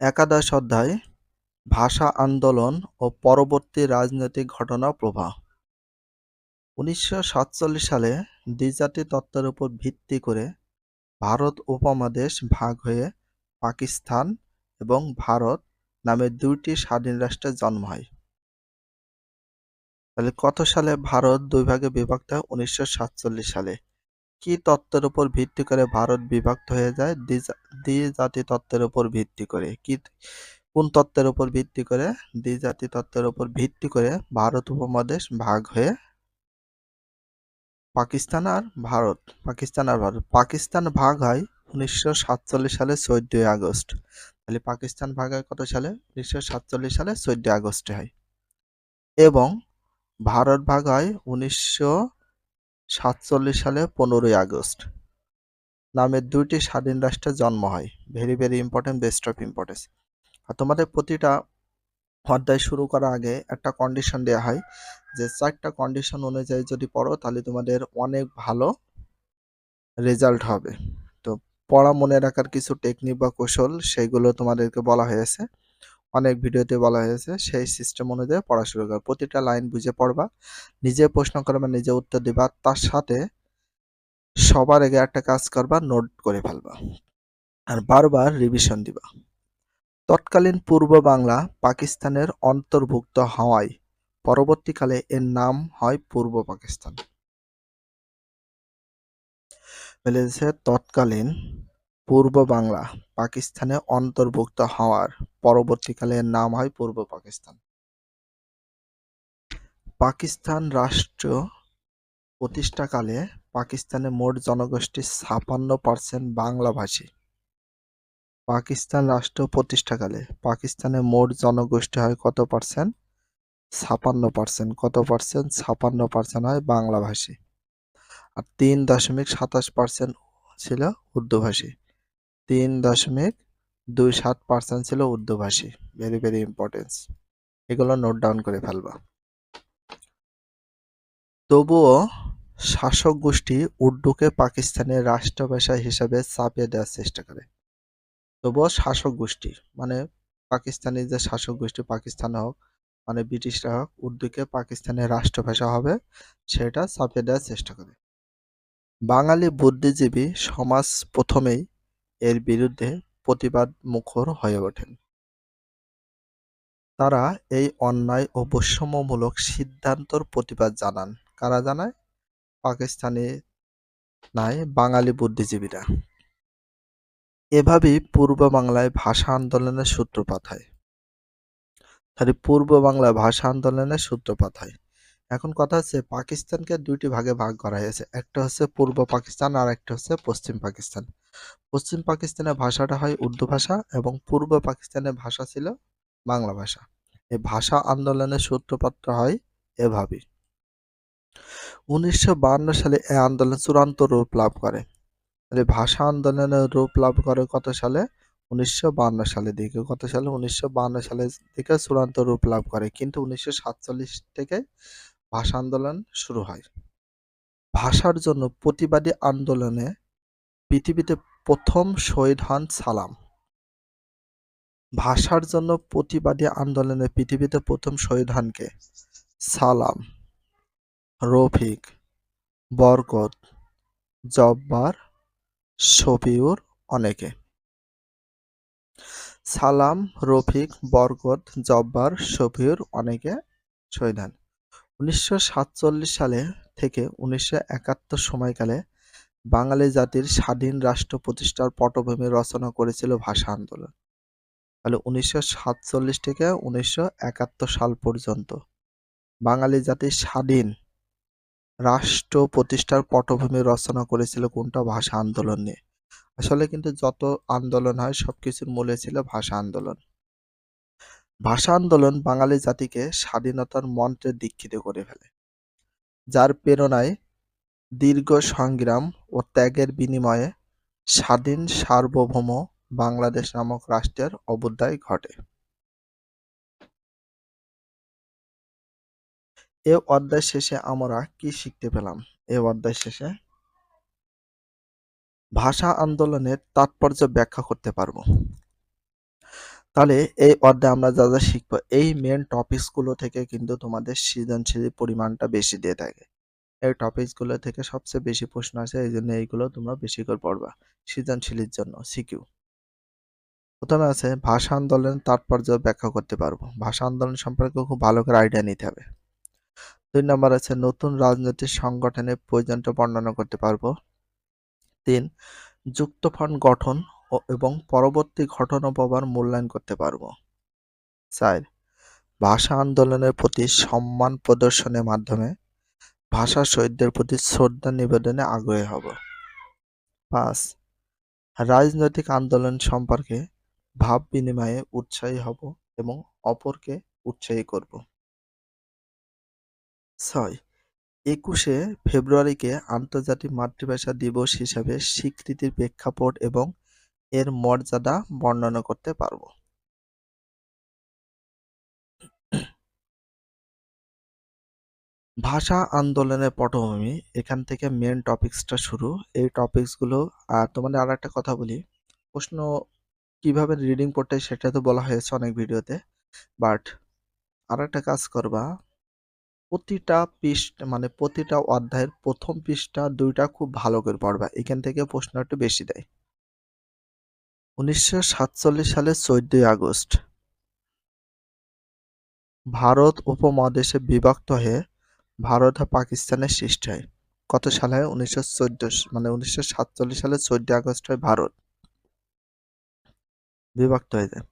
একাদশ অধ্যায়, ভাষা আন্দোলন ও পরবর্তী রাজনৈতিক ঘটনা প্রবাহ উনিশশো সাতচল্লিশ সালে দ্বিজাতি তত্ত্বের উপর ভিত্তি করে ভারত উপমহাদেশ ভাগ হয়ে পাকিস্তান এবং ভারত নামে দুইটি স্বাধীন রাষ্ট্রের জন্ম হয়। তাহলে কত সালে ভারত দুই ভাগে বিভক্ত হয়? উনিশশো সাতচল্লিশ সালে। কি তত্ত্বের উপর ভিত্তি করে ভারত বিভক্ত হয়ে যায়? দ্বিজাতি তত্ত্বের উপর ভিত্তি করে। কি কোন তত্ত্বের উপর ভিত্তি করে? দ্বিজাতি তত্ত্বের উপর ভিত্তি করে ভারত উপমহাদেশ ভাগ হয়ে পাকিস্তান আর ভারত, পাকিস্তান আর ভারত। পাকিস্তান ভাগ হয় উনিশশো সাতচল্লিশ সালে চোদ্দই আগস্ট। তাহলে পাকিস্তান ভাগ হয় কত সালে? উনিশশো সাতচল্লিশ সালে চোদ্দই আগস্টে হয়। এবং ভারত ভাগ হয় উনিশশো সাতচল্লিশ সালে পনেরোই আগস্ট। নামের দুইটি স্বাধীন রাষ্ট্রের জন্ম হয়। Very very important best of importance আর তোমাদের প্রতিটা অধ্যায় শুরু করার আগে একটা কন্ডিশন দেওয়া হয় যে চারটা কন্ডিশন অনুযায়ী যদি পড়ো তাহলে তোমাদের অনেক ভালো রেজাল্ট হবে। তো পড়া মনে রাখার কিছু টেকনিক বা কৌশল সেইগুলো তোমাদেরকে বলা হয়েছে। অনেক ভিডিওতে বলা হয়েছে, সেই সিস্টেম অনুযায়ী পড়া শুরু করো। প্রতিটা লাইন বুঝে পড়বা, নিজে প্রশ্ন করবা, নিজে উত্তর দিবা, তার সাথে সবার আগে একটা কাজ করবা নোট করে ফেলবা আর বারবার রিভিশন দিবা। তৎকালীন পূর্ব বাংলা পাকিস্তানের অন্তর্ভুক্ত হওয়ায় পরবর্তীকালে এর নাম হয় পূর্ব পাকিস্তান। তৎকালীন পূর্ব বাংলা পাকিস্তানে অন্তর্ভুক্ত হওয়ার পরবর্তীকালে এর নাম হয় পূর্ব পাকিস্তান। পাকিস্তান রাষ্ট্র প্রতিষ্ঠাকালে পাকিস্তানে মোট জনগোষ্ঠী ছাপান্ন পার্সেন্ট বাংলাভাষী। পাকিস্তান রাষ্ট্র প্রতিষ্ঠাকালে পাকিস্তানে মোট জনগোষ্ঠী হয় কত পার্সেন্ট? ছাপান্ন পার্সেন্ট। কত পার্সেন্ট? ছাপান্ন পার্সেন্ট হয় বাংলাভাষী। আর তিন দশমিক সাতাশ পার্সেন্ট ছিল উর্দুভাষী। তিন দশমিক দুই সাত পার্সেন্ট ছিল উর্দুভাষী ভেরি ভেরি ইম্পর্টেন্স এগুলো নোট ডাউন করে ফেলবা। তবুও শাসক গোষ্ঠী উর্দুকে পাকিস্তানের রাষ্ট্রভাষা হিসাবে চাপিয়ে দেওয়ার চেষ্টা করে। তবুও শাসক গোষ্ঠী মানে পাকিস্তানি যে শাসক গোষ্ঠী পাকিস্তান হোক মানে ব্রিটিশরা হোক, উর্দুকে পাকিস্তানের রাষ্ট্রভাষা হবে, সেটা চাপিয়ে দেওয়ার চেষ্টা করে। বাঙালি বুদ্ধিজীবী সমাজ প্রথমেই এর বিরুদ্ধে প্রতিবাদ মুখর হয়ে ওঠেন। তারা এই অন্যায় ও বৈষম্যমূলক সিদ্ধান্তর প্রতিবাদ জানান। কারা জানায়? পাকিস্তানি নাই বাঙালি বুদ্ধিজীবীরা। এভাবেই পূর্ব বাংলায় ভাষা আন্দোলনের সূত্রপাত হয়। তাহলে পূর্ব বাংলায় ভাষা আন্দোলনের সূত্রপাত হয়। এখন কথা হচ্ছে পাকিস্তানকে দুইটি ভাগে ভাগ করা হয়েছে। একটা হচ্ছে পূর্ব পাকিস্তান আর একটা হচ্ছে পশ্চিম পাকিস্তান। পশ্চিম পাকিস্তানের ভাষাটা হয় উর্দু ভাষা এবং পূর্ব পাকিস্তানের ভাষা ছিল বাংলা ভাষা। এই ভাষা আন্দোলনের সূত্রপাত হয় এভাবেই উনিশশো সালে এই আন্দোলন চূড়ান্ত রূপ লাভ করে। ভাষা আন্দোলনের রূপ লাভ করে কত সালে? উনিশশো সালের দিকে। কত সালে? উনিশশো সালের দিকে চূড়ান্ত রূপ লাভ করে। কিন্তু উনিশশো সাতচল্লিশ থেকে ভাষা আন্দোলন শুরু হয়। ভাষার জন্য প্রতিবাদী আন্দোলনে পৃথিবীতে প্রথম শহীদ হন সালাম। ভাষার জন্য প্রতিবাদী আন্দোলনে পৃথিবীতে প্রথম শহীদ হন কে? সালাম, রফিক, বরকত, জব্বার, শফিউর অনেকে। সালাম, রফিক, বরকত, জব্বার, শফিউর অনেকে শহীদ হন। উনিশশো সাতচল্লিশ সালে থেকে উনিশশো একাত্তর সময়কালে বাঙালি জাতির স্বাধীন রাষ্ট্র প্রতিষ্ঠার পটভূমি রচনা করেছিল ভাষা আন্দোলন। তাহলে উনিশশো সাতচল্লিশ থেকে উনিশশো একাত্তর সাল পর্যন্ত বাঙালি জাতির স্বাধীন রাষ্ট্র প্রতিষ্ঠার পটভূমি রচনা করেছিল কোনটা? ভাষা আন্দোলন নিয়ে। আসলে কিন্তু যত আন্দোলন হয়, সবকিছুর মূলে ছিল ভাষা আন্দোলন। ভাষা আন্দোলন বাঙালি জাতিকে স্বাধীনতার মন্ত্রে দীক্ষিত করে ফেলে, যার প্রেরণায় দীর্ঘ সংগ্রাম ও ত্যাগের বিনিময়ে স্বাধীন সার্বভৌম বাংলাদেশ নামক রাষ্ট্রের অবুদ্ধায় ঘটে। এ অধ্যায় শেষে আমরা কি শিখতে পেলাম? এ অধ্যায় শেষে ভাষা আন্দোলনের তাৎপর্য ব্যাখ্যা করতে পারব। তাহলে এই অধ্যায়ে আমরা যা যা শিখব, এই মেন টপিকসগুলো থেকে কিন্তু তোমাদের সৃজনশীল পরিমাণটা বেশি দিয়ে থাকে। এই টপিকসগুলো থেকে সবচেয়ে বেশি প্রশ্ন আসে, এই জন্য এইগুলো তোমরা বেশি করে পড়বা সৃজনশীলের জন্য, সিকিউ। প্রথমে আছে, ভাষা আন্দোলনের তাৎপর্য ব্যাখ্যা করতে পারব। ভাষা আন্দোলন সম্পর্কে খুব ভালো করে আইডিয়া নিতে হবে। দুই নম্বর আছে, নতুন রাজনৈতিক সংগঠনের প্রয়োজনটা বর্ণনা করতে পারব। তিন, যুক্তফ্রন্ট গঠন এবং পরবর্তী ঘটনা প্রবাহ মূল্যায়ন করতে পারব। চার, ভাষা আন্দোলনের প্রতি সম্মান প্রদর্শনের মাধ্যমে ভাষা শহীদদের প্রতি শ্রদ্ধা নিবেদনে আগ্রহী হব। পাঁচ, রাজনৈতিক আন্দোলন সম্পর্কে ভাব বিনিময়ে উৎসাহী হব এবং অপরকে উৎসাহী করব। ছয়, একুশে ফেব্রুয়ারিকে আন্তর্জাতিক মাতৃভাষা দিবস হিসাবে স্বীকৃতির প্রেক্ষাপট এবং এর মর্যাদা বর্ণনা করতে পারব। ভাষা আন্দোলনের পটভূমি, এখান থেকে মেন টপিকসটা শুরু। এই টপিকসগুলো আর তোমাদের আর একটা কথা বলি। প্রশ্ন কীভাবে রিডিং পড়তে সেটা তো বলা হয়েছে অনেক ভিডিওতে। বাট আর একটা কাজ করবা, প্রতিটা পৃষ্ঠা মানে প্রতিটা অধ্যায়ের প্রথম পৃষ্ঠা দুইটা খুব ভালো করে পড়বা। এখান থেকে প্রশ্ন একটু বেশি দেয়। উনিশশো সাতচল্লিশ সালের চোদ্দই আগস্ট। ভারত উপমহাদেশে বিভক্ত হয়ে ভারত ও পাকিস্তানের সৃষ্টি হয়। কত সালে উনিশশো চোদ্দ মানে উনিশশো সাতচল্লিশ সালের চোদ্দই আগস্ট হয় ভারত। বিভক্ত হয়ে যায়।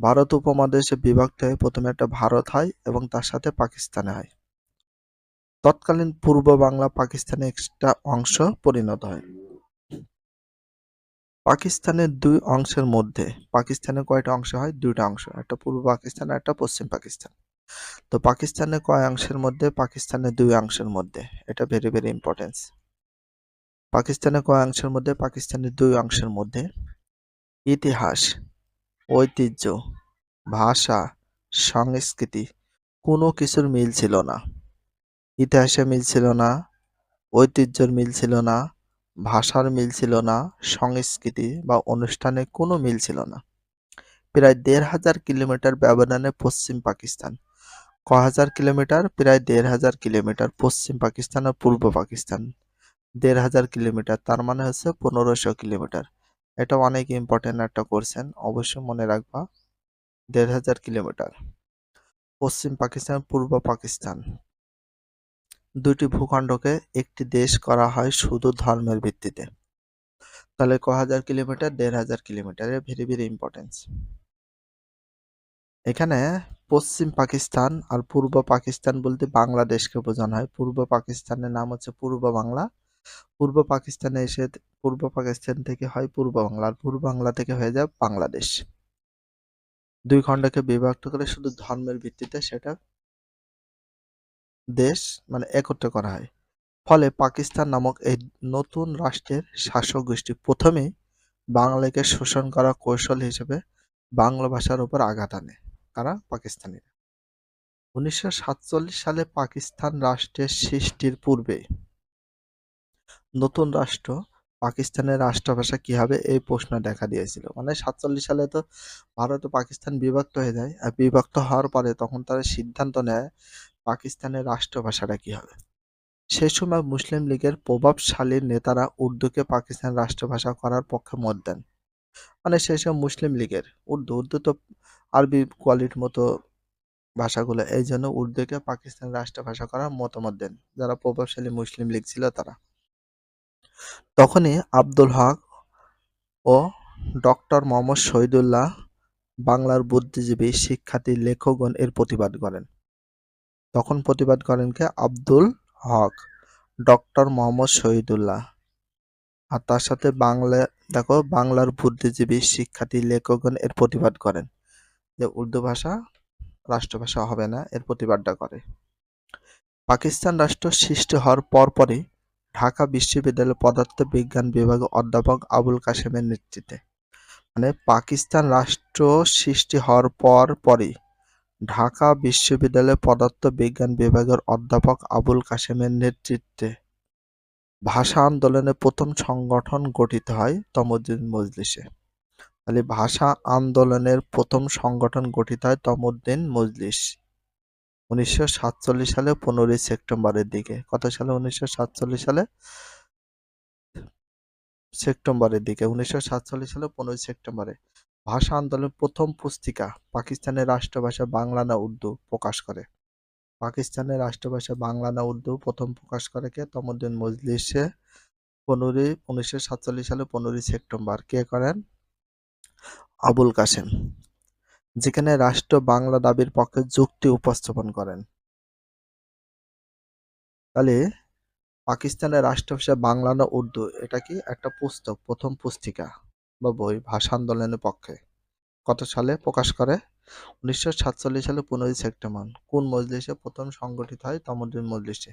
ভারত উপমহাদেশে বিভক্ত হয়ে প্রথমে একটা ভারত হয় এবং তার সাথে পাকিস্তানে হয়। তৎকালীন পূর্ব বাংলা পাকিস্তানের একটা অংশ পরিণত হয়। পাকিস্তানের দুই অংশের মধ্যে, পাকিস্তানের কয়টা অংশ হয়? দুইটা অংশ, একটা পূর্ব পাকিস্তান আর একটা পশ্চিম পাকিস্তান। তো পাকিস্তানের কয় অংশের মধ্যে? পাকিস্তানের দুই অংশের মধ্যে। এটা ভেরি ভেরি ইম্পর্টেন্স পাকিস্তানের কয় অংশের মধ্যে? পাকিস্তানের দুই অংশের মধ্যে ইতিহাস, ঐতিহ্য, ভাষা, সংস্কৃতি কোনো কিছুর মিল ছিল না। ইতিহাসে মিল ছিল না, ঐতিহ্যের মিল ছিল না ভাষার মিল ছিল না, সংস্কৃতি বা অনুষ্ঠানে কোনো মিল ছিল না। প্রায় দেড় হাজার কিলোমিটার ব্যবধানে পশ্চিম পাকিস্তান। ক হাজার কিলোমিটার, প্রায় দেড় হাজার কিলোমিটার পশ্চিম পাকিস্তান আর পূর্ব পাকিস্তান। দেড় হাজার কিলোমিটার, তার মানে হচ্ছে পনেরোশো কিলোমিটার। এটা অনেক ইম্পর্টেন্ট একটা কোশ্চেন অবশ্যই মনে রাখবা। দেড় হাজার কিলোমিটার। পশ্চিম পাকিস্তান, পূর্ব পাকিস্তান। দুটি ভূখণ্ডকে একটি দেশ করা হয় শুধু ধর্মের ভিত্তিতে। তাহলে ক হাজার কিলোমিটার, দেড় হাজার কিলোমিটার ভেরি ভেরি ইম্পর্টেন্স এখানে পশ্চিম পাকিস্তান আর পূর্ব পাকিস্তান বলতে বাংলাদেশকে বোঝানো হয়। পূর্ব পাকিস্তানের নাম হচ্ছে পূর্ব বাংলা। পূর্ব পাকিস্তানে এসে পূর্ব পাকিস্তান থেকে হয় পূর্ব বাংলা আর পূর্ব বাংলা থেকে হয়ে যায় বাংলাদেশ। দুই খণ্ডকে বিভক্ত করে শুধু ধর্মের ভিত্তিতে সেটা দেশ মানে একত্র করা হয়। ফলে পাকিস্তান নামক এই নতুন রাষ্ট্রের শাসক গোষ্ঠী প্রথমেই বাংলাকে শোষণ করা কৌশল হিসেবে বাংলা ভাষার উপর আঘাত আনে। কারা? পাকিস্তানিরা। উনিশশো সালে পাকিস্তান রাষ্ট্রের সৃষ্টির পূর্বে নতুন রাষ্ট্র পাকিস্তানের রাষ্ট্রভাষা কি হবে এই প্রশ্ন দেখা দিয়েছিল? মানে সাতচল্লিশ সালে তো ভারত ও পাকিস্তান বিভক্ত হয়ে যায়। আর বিভক্ত হওয়ার পরে তখন তারা সিদ্ধান্ত নেয় পাকিস্তানের রাষ্ট্রভাষাটা কি হবে? সে সময় মুসলিম লীগের প্রভাবশালী নেতারা উর্দুকে পাকিস্তান রাষ্ট্রভাষা করার পক্ষে মত দেন। মানে সেই সময় মুসলিম লীগের উর্দু উর্দু তো আরবি কোয়ালিটির মতো ভাষাগুলো, এই জন্য উর্দুকে পাকিস্তান রাষ্ট্রভাষা করার মতামত দেন, যারা প্রভাবশালী মুসলিম লীগ ছিল তারা। তখনই আব্দুল হক ও ডক্টর মোহাম্মদ শহীদুল্লাহ বাংলার বুদ্ধিজীবী, শিক্ষার্থী, লেখকগণ এর প্রতিবাদ করেন। তখন প্রতিবাদ করেন কে? আব্দুল হক, ডক্টর মোহাম্মদ শহীদুল্লাহ। আর তার সাথে বাংলা, দেখো, বাংলার বুদ্ধিজীবী শিক্ষার্থী, লেখকগণ এর প্রতিবাদ করেন যে উর্দু ভাষা রাষ্ট্রভাষা হবে না, এর প্রতিবাদটা করে। পাকিস্তান রাষ্ট্র সৃষ্টি হওয়ার পরপরই ঢাকা বিশ্ববিদ্যালয়ের পদার্থ বিজ্ঞান বিভাগের অধ্যাপক আবুল কাশেমের নেতৃত্বে। মানে পাকিস্তান রাষ্ট্র সৃষ্টি হওয়ার পর পরই ঢাকা বিশ্ববিদ্যালয়ের পদার্থ বিজ্ঞান বিভাগের অধ্যাপক আবুল কাশেমের নেতৃত্বে ভাষা আন্দোলনের প্রথম সংগঠন গঠিত হয় তমুদ্দিন মজলিসে। তাহলে ভাষা আন্দোলনের প্রথম সংগঠন গঠিত হয় তমুদ্দিন মজলিস। উনিশশো সাতচল্লিশ সালে পনেরোই সেপ্টেম্বরের দিকে। কত সালে? উনিশশো সাতচল্লিশ সালে সেপ্টেম্বরের দিকে। উনিশশো সাতচল্লিশ সালে পনেরোই সেপ্টেম্বরে। ভাষা আন্দোলনের প্রথম পুস্তিকা পাকিস্তানের রাষ্ট্রভাষা বাংলা না উর্দু প্রকাশ করে। পাকিস্তানের রাষ্ট্রভাষা বাংলা না উর্দু প্রথম প্রকাশ করে কে? তমুদ্দিন মজলিসে পনেরোই, উনিশশো সাতচল্লিশ সালে পনেরোই সেপ্টেম্বর। কে করেন? আবুল কাসেম যেখানে রাষ্ট্র বাংলা দাবির পক্ষে যুক্তি উপস্থাপন করেন। তাহলে পাকিস্তানের রাষ্ট্রভাষা বাংলা না উর্দু, এটা কি? একটা পুস্তক, প্রথম পুস্তিকা। বা বই ভাষা আন্দোলনের পক্ষে। কত সালে প্রকাশ করে? উনিশশো সাতচল্লিশ সালে পনেরোই সেপ্টেম্বর। কোন মজলিসে প্রথম সংগঠিত হয় তমদ্দিন মজলিসে